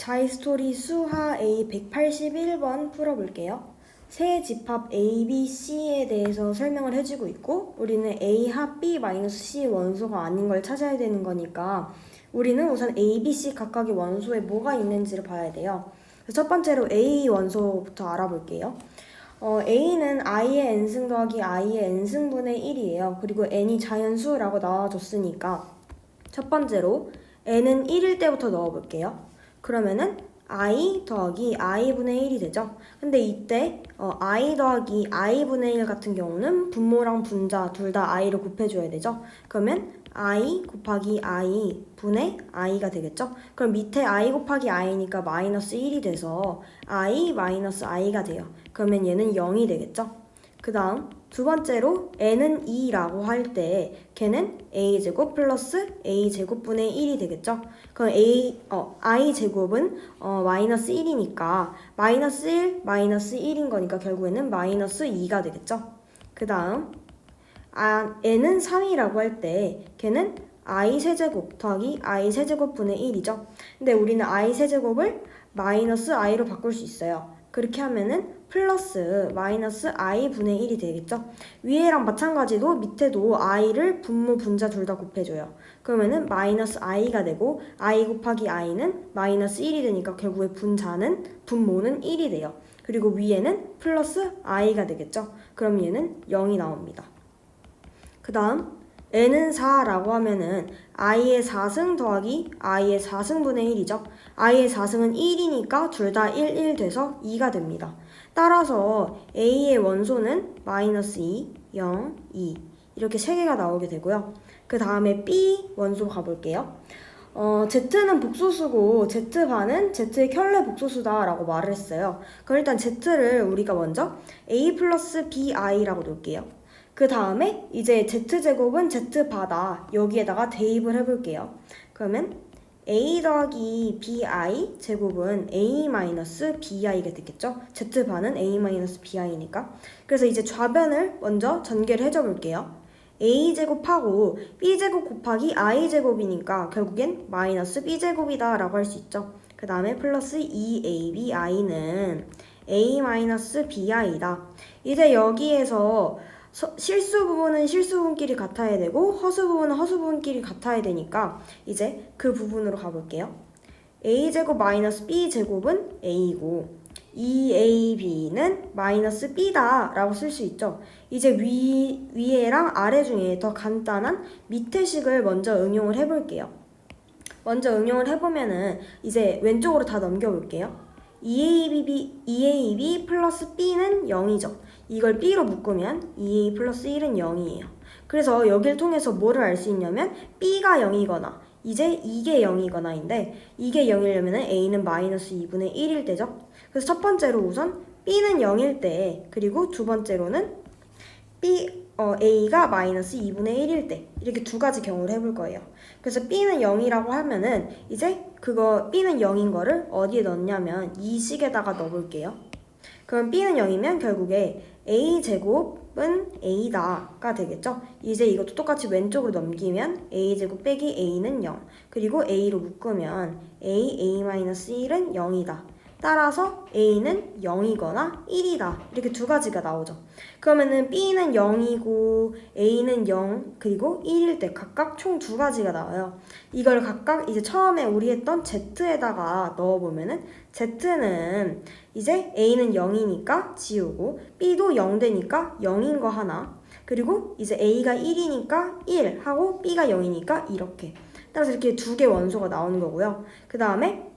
자이스토리 수하 A 181번 풀어볼게요. 세 집합 A, B, C에 대해서 설명을 해주고 있고 우리는 A 합 B 마이너스 C 원소가 아닌 걸 찾아야 되는 거니까 우리는 우선 A, B, C 각각의 원소에 뭐가 있는지를 봐야 돼요. 첫 번째로 A 원소부터 알아볼게요. 어, A는 I의 n승 더하기 I의 n승분의 1이에요. 그리고 n이 자연수라고 나와줬으니까 첫 번째로 n은 1일 때부터 넣어볼게요. 그러면은 i 더하기 i분의 1이 되죠. 근데 이때 어, i 더하기 i분의 1 같은 경우는 분모랑 분자 둘 다 i로 곱해줘야 되죠. 그러면 i 곱하기 i 분의 i가 되겠죠. 그럼 밑에 i 곱하기 i니까 마이너스 1이 돼서 i 마이너스 i가 돼요. 그러면 얘는 0이 되겠죠. 그 다음 두 번째로 n은 2라고 할 때 걔는 a제곱 플러스 a제곱분의 1이 되겠죠. 그럼 a, 어, i제곱은 어, 마이너스 1이니까 마이너스 1, 마이너스 1인 거니까 결국에는 마이너스 2가 되겠죠. 그 다음 아, n은 3이라고 할 때 걔는 i 세제곱 더하기 i 세제곱분의 1이죠. 근데 우리는 i 세제곱을 마이너스 i로 바꿀 수 있어요. 그렇게 하면은 플러스 마이너스 i 분의 1이 되겠죠? 위에랑 마찬가지로 밑에도 i를 분모 분자 둘 다 곱해줘요. 그러면은 마이너스 i가 되고 i 곱하기 i는 마이너스 1이 되니까 결국에 분자는 분모는 1이 돼요. 그리고 위에는 플러스 i가 되겠죠? 그럼 얘는 0이 나옵니다. 그 다음 n은 4라고 하면은 i의 4승 더하기 i의 4승분의 1이죠. i의 4승은 1이니까 둘 다 1, 1 돼서 2가 됩니다. 따라서 a의 원소는 마이너스 2, 0, 2 이렇게 세 개가 나오게 되고요. 그 다음에 b 원소 가볼게요. 어, Z는 복소수고 Z반은 Z의 켤레 복소수다라고 말을 했어요. 그럼 일단 Z를 우리가 먼저 A 플러스 BI라고 놓을게요. 그 다음에 이제 Z제곱은 Z바다 여기에다가 대입을 해볼게요. 그러면 A 더하기 BI 제곱은 A 마이너스 BI가 되겠죠? Z반은 A 마이너스 BI니까. 그래서 이제 좌변을 먼저 전개를 해줘 볼게요. A 제곱하고 B 제곱 곱하기 I 제곱이니까 결국엔 마이너스 B 제곱이다 라고 할 수 있죠. 그 다음에 플러스 2ABI는 A 마이너스 BI다. 이제 여기에서 서- 실수 부분은 실수 부분끼리 같아야 되고 허수 부분은 허수 부분끼리 같아야 되니까 이제 그 부분으로 가볼게요. a 제곱 마이너스 b 제곱은 a고 2ab는 마이너스 b다 라고 쓸 수 있죠. 이제 위 위에랑 아래 중에 더 간단한 밑에 식을 먼저 응용을 해볼게요. 먼저 응용을 해보면은 이제 왼쪽으로 다 넘겨볼게요. 2ab, 2ab 플러스 b는 0이죠. 이걸 b로 묶으면 2a 플러스 1은 0이에요. 그래서 여기를 통해서 뭐를 알 수 있냐면 b가 0이거나 이제 이게 0이거나인데 이게 0이려면 a는 마이너스 2분의 1일 때죠. 그래서 첫 번째로 우선 b는 0일 때 그리고 두 번째로는 b 어, a가 마이너스 2분의 1일 때 이렇게 두 가지 경우를 해볼 거예요. 그래서 b는 0이라고 하면은 이제 그거 b는 0인 거를 어디에 넣냐면 이 식에다가 넣어볼게요. 그럼 b는 0이면 결국에 a 제곱은 a다가 되겠죠. 이제 이것도 똑같이 왼쪽으로 넘기면 a 제곱 빼기 a는 0 그리고 a로 묶으면 a a-1은 0이다. 따라서 a는 0이거나 1이다. 이렇게 두 가지가 나오죠. 그러면은 b는 0이고 a는 0 그리고 1일 때 각각 총 두 가지가 나와요. 이걸 각각 이제 처음에 우리 했던 z에다가 넣어보면은 z는 이제 a는 0이니까 지우고 b도 0 되니까 0인 거 하나 그리고 이제 a가 1이니까 1 하고 b가 0이니까 이렇게 따라서 이렇게 두 개 원소가 나오는 거고요. 그 다음에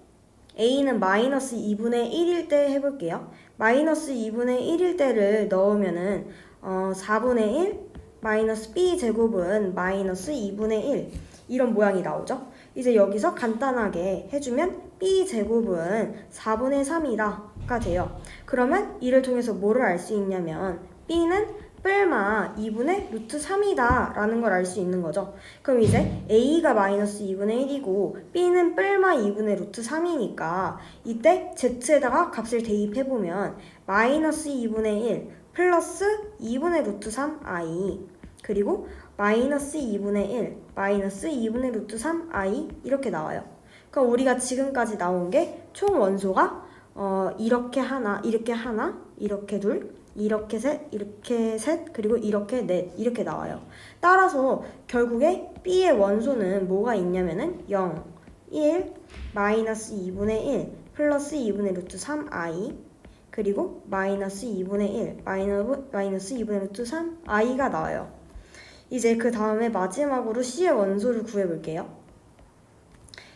a는 마이너스 2분의 1일 때 해볼게요. 마이너스 2분의 1일 때를 넣으면은 어, 4분의 1 마이너스 b 제곱은 마이너스 2분의 1 이런 모양이 나오죠. 이제 여기서 간단하게 해주면 b 제곱은 4분의 3이다가 돼요. 그러면 이를 통해서 뭐를 알 수 있냐면 b는 뿔마 2분의 루트 3이다 라는 걸 알 수 있는 거죠. 그럼 이제 a가 마이너스 2분의 1이고 b는 뿔마 2분의 루트 3이니까 이때 z에다가 값을 대입해보면 마이너스 2분의 1 플러스 2분의 루트 3i 그리고 마이너스 2분의 1 마이너스 2분의 루트 3i 이렇게 나와요. 그럼 우리가 지금까지 나온 게 총 원소가 어, 이렇게 하나, 이렇게 하나, 이렇게 둘, 이렇게 셋, 이렇게 셋, 그리고 이렇게 넷, 이렇게 나와요. 따라서 결국에 B의 원소는 뭐가 있냐면은 0, 1, 마이너스 2분의 1, 플러스 2분의 루트 3i, 그리고 마이너스 2분의 1, 마이너스, 마이너스 2분의 루트 3i가 나와요. 이제 그 다음에 마지막으로 C의 원소를 구해볼게요.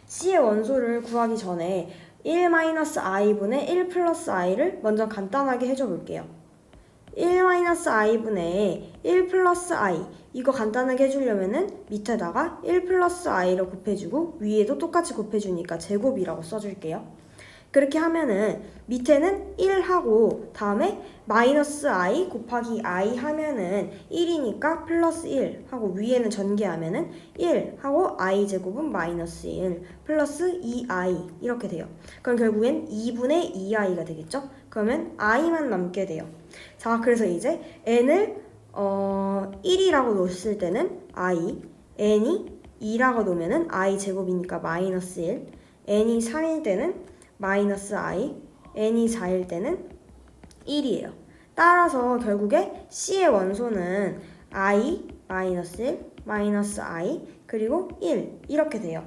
C의 원소를 구하기 전에 1-i분의 1 플러스 i를 먼저 간단하게 해줘 볼게요. 1-i분의 1 플러스 i 이거 간단하게 해주려면은 밑에다가 1 플러스 i를 곱해주고 위에도 똑같이 곱해주니까 제곱이라고 써줄게요. 그렇게 하면은 밑에는 1하고 다음에 마이너스 i 곱하기 i 하면은 1이니까 플러스 1 하고 위에는 전개하면은 1 하고 i 제곱은 마이너스 1 플러스 2i 이렇게 돼요. 그럼 결국엔 2분의 2i가 되겠죠? 그러면 i만 남게 돼요. 자, 그래서 이제 n을 어 1이라고 놓았을 때는 i, n이 2라고 놓으면은 i 제곱이니까 마이너스 1, n이 3일 때는 마이너스 i, n이 4일 때는 1이에요. 따라서 결국에 C의 원소는 i, 마이너스 1, 마이너스 i, 그리고 1 이렇게 돼요.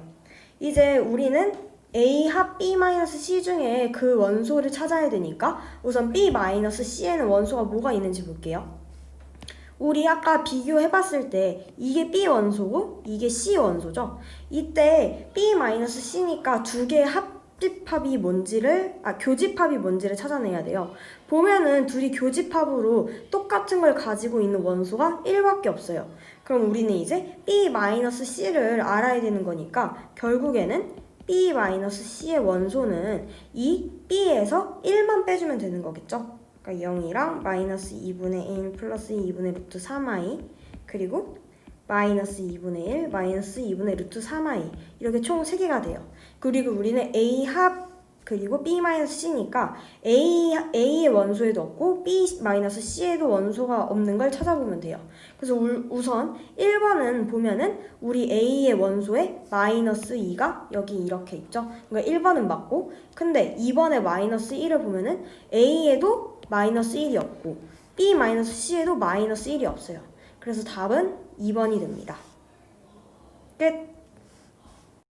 이제 우리는 A 합 B 마이너스 C 중에 그 원소를 찾아야 되니까 우선 B 마이너스 C에는 원소가 뭐가 있는지 볼게요. 우리 아까 비교해봤을 때 이게 B 원소고 이게 C 원소죠. 이때 B 마이너스 C니까 두 개의 합 집합이 뭔지를 아 교집합이 뭔지를 찾아내야 돼요. 보면은 둘이 교집합으로 똑같은 걸 가지고 있는 원소가 1밖에 없어요. 그럼 우리는 이제 B 마이너스 C를 알아야 되는 거니까 결국에는 B 마이너스 C의 원소는 이 B에서 1만 빼주면 되는 거겠죠? 그러니까 0이랑 마이너스 2분의 1 플러스 2분의 루트 3i 그리고 마이너스 2분의 1 마이너스 2분의 루트 3i 이렇게 총 3개가 돼요. 그리고 우리는 A 합 그리고 B 마이너스 C니까 A, A의 원소에도 없고 B 마이너스 C에도 원소가 없는 걸 찾아보면 돼요. 그래서 우, 우선 1번은 보면은 우리 A의 원소에 마이너스 2가 여기 이렇게 있죠. 그러니까 1번은 맞고 근데 2번에 마이너스 1을 보면은 A에도 마이너스 1이 없고 B 마이너스 C에도 마이너스 1이 없어요. 그래서 답은 2번이 됩니다. 끝!